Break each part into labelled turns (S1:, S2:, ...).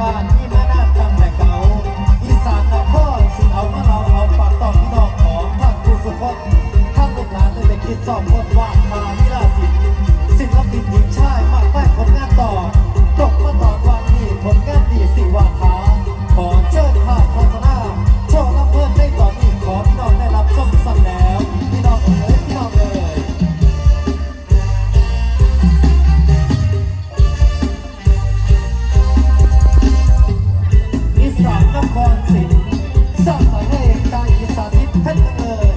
S1: บ้ม่านาจำแต่เก่าอีสานนครสิเอามาเราเอาปากต่อพี่น้องของานผู้สุคนท่านลูกหลานเลยไปคิดสอบคนวาดมาวิลาสิศิลปินหญิงชายมากมายผลงานต่อ oh.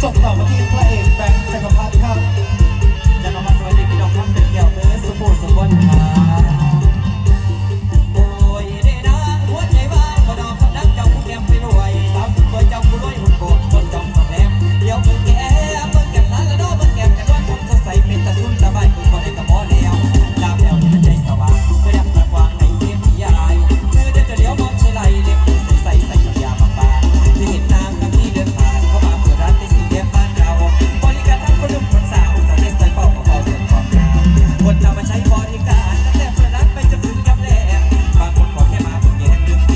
S1: So low, get blessed.